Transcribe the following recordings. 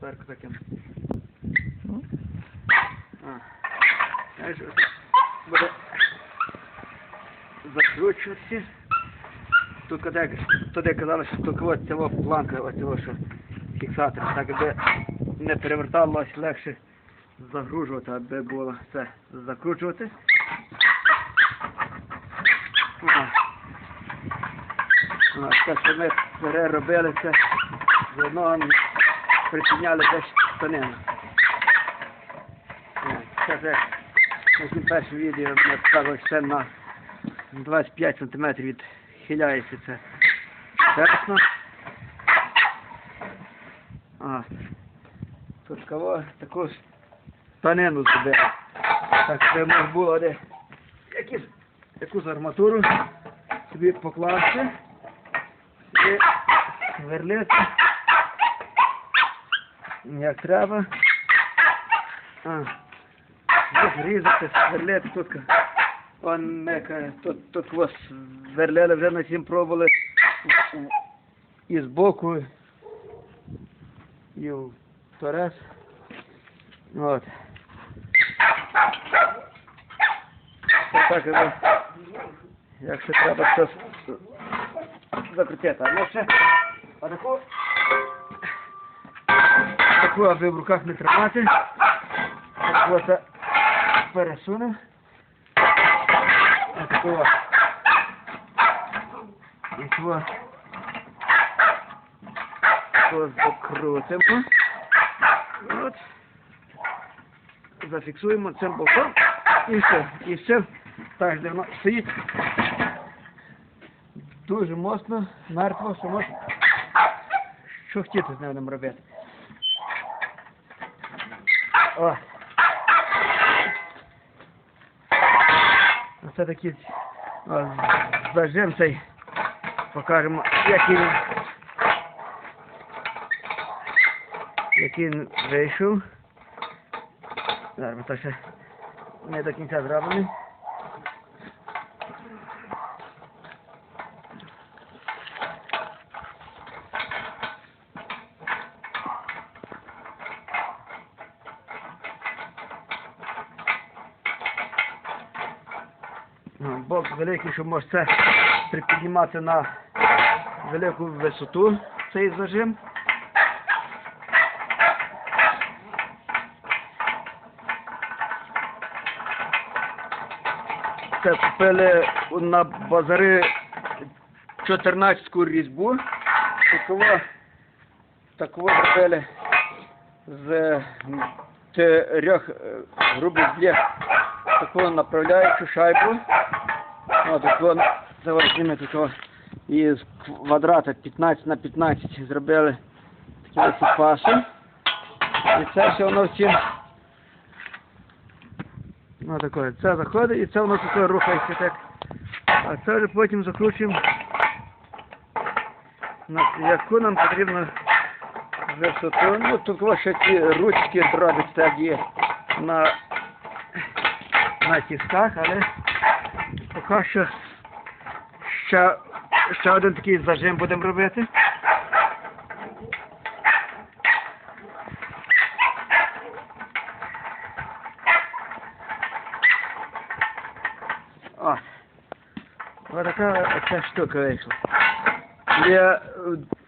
Перк таким. Ну. Знаєш, буде закручуватися. Тут коли, туди казали, що тут ось цього планка, ось цього, що фіксатор, так аби не переверталося легше загружувати, аби було це закручувати. Ага. А, те, що ми переробили це, з одного припиняли десь штанину. Е, Це вже першому відео ми що це на 25 см відхиляється це чесно. А, тут кого таку штанину зробили. Так, це можна було де якусь арматуру собі покласти верлица. Як трябва. А. Ризате сверлете тут. Он нека, тут, тут вас сверляли, вже на чим пробували і збоку, і вперед. От. Так, як ще треба, то закрутити. А ну ще отаку, таку, аби в руках не тримати. Ось пересунемо. Отаку. І того. Ось закрутимо. От. Зафіксуємо цим болтом. І все. І все. Так, де воно стоїть. Дуже моцно, мертво, що може. Що хотіти з ним робити. О. Оце такий о, зажим цей. Покажемо, який він. Який він вийшов. Зараз ми то ще не до кінця зроблений. Бок великий, що може це припіднімати на велику висоту цей зажим. Це купили на базари 14 різьбу. Такого, такого зробили з трьох е, грубих блєх таку направляючу шайбу. От це ось зніме такого із квадрата 15 на 15 зробили такі ось паси. І це все воно всім Ну таке, це заходить і це воно таке рухається так. А це вже потім закручуємо. На яку нам потрібно висоту. Ну тут ще ті ручки дробить так є на, на тисках, але поки що ще, ще один такий зажим будемо робити. О, ось така оця штука вийшла. Я,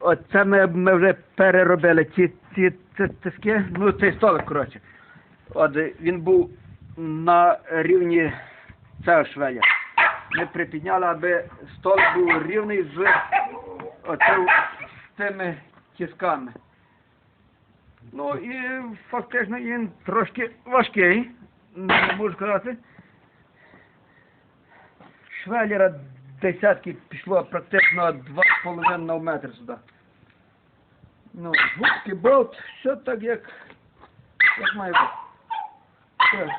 оце ми, ми вже переробили ці, ці, ці тиски, ну цей столик, коротше. От він був на рівні цього швеля. Ми припідняли, аби столик був рівний з, оце, з тими тисками. Ну і фактично він трошки важкий, не можу сказати. Швеллера десятки пішло практично 2,5 метри сюди. Ну, губки, болт, все так як, як має бути.